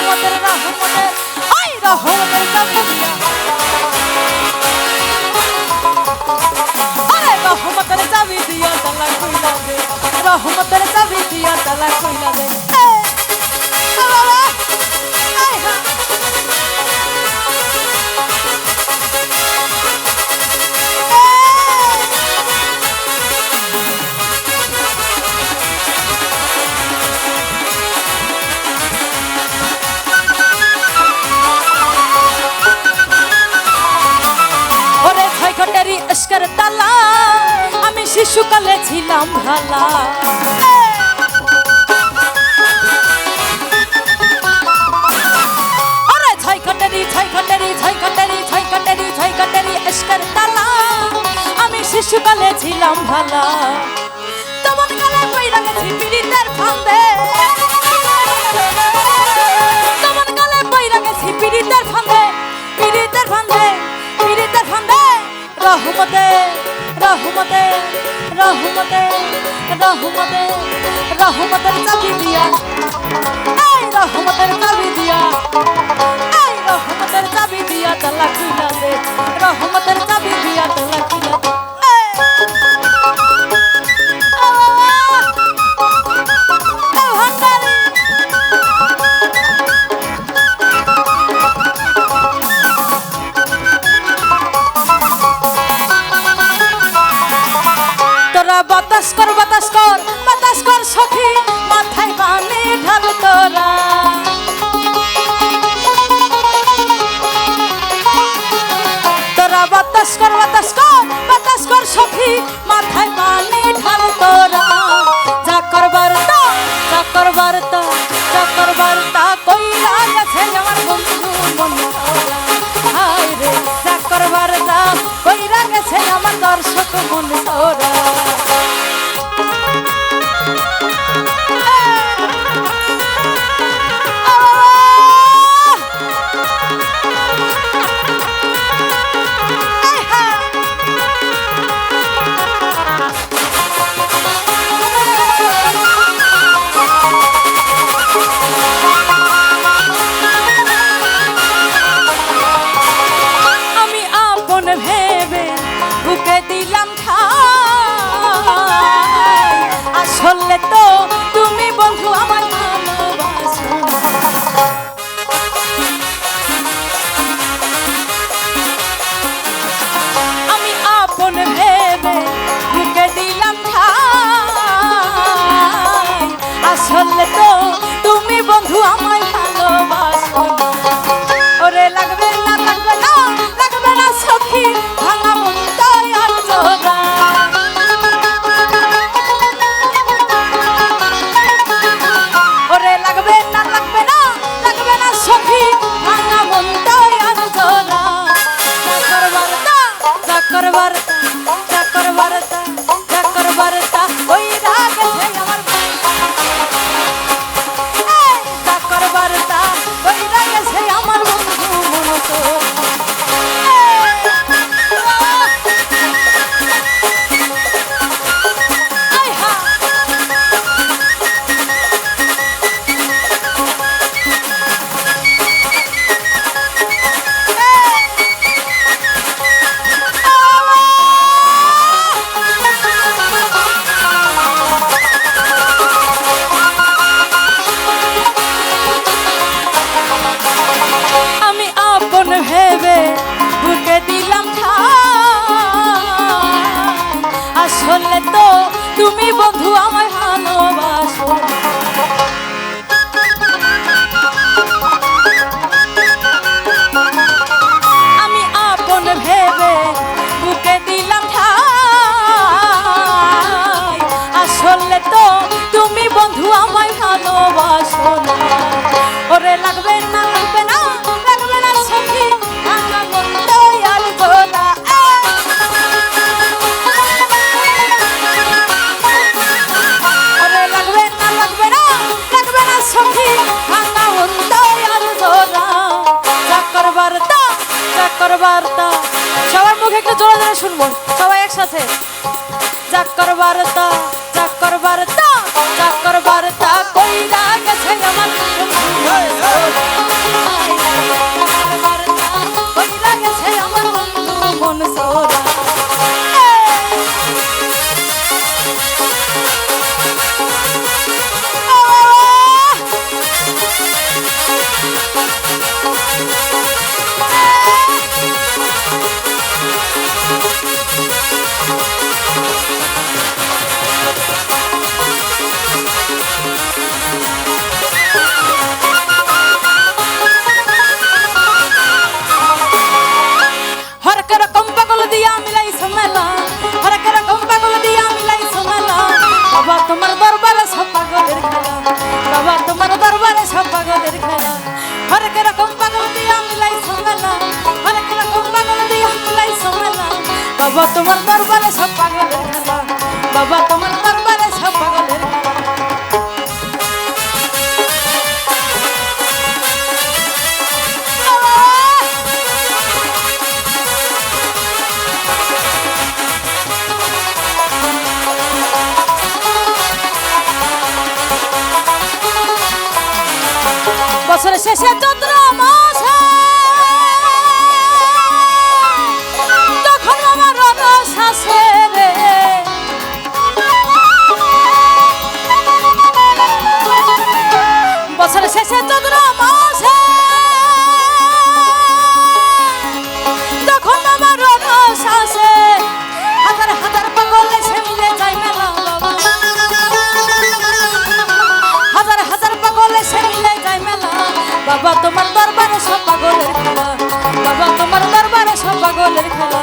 রহমতের ওই রহমতের চাবি দিয়া আরে রহমতের চাবি দিয়া তালা কইলা দে, রহমতের চাবি দিয়া তালা কইলা এসকার তালা আমি শিশুকালে ছিলাম ভালা। ছয় ঘটেরই ছয় আমি শিশুকালে ছিলাম ভালা। রহমতে রহমতে রহমতে রহমতে রহমতের তোরা বাতাস কর বাতাস কর বাতাস কর সখী, মাথায় পানি ঢাল তোরা। তোরা বাতাস কর বাতাস কর বাতাস কর সখী, মাথায় পানি ঢাল তোরা। যা করবার তা, যা করবার তা, যা করবার তা কইরা গেছে আমার বন্ধু মন হায় রে, যা করবার তা কইরা গেছে আমার দর্শক মন তোরা আমি আপন ಭಾರತ me, boy. একটু জোরে জোরে শুনব সবাই একসাথে। তোমার দরবারে সব পাগলের খেলা। বাবা তোমার দরবারে সব পাগলের বছরের শেষে আমাদের খেলা।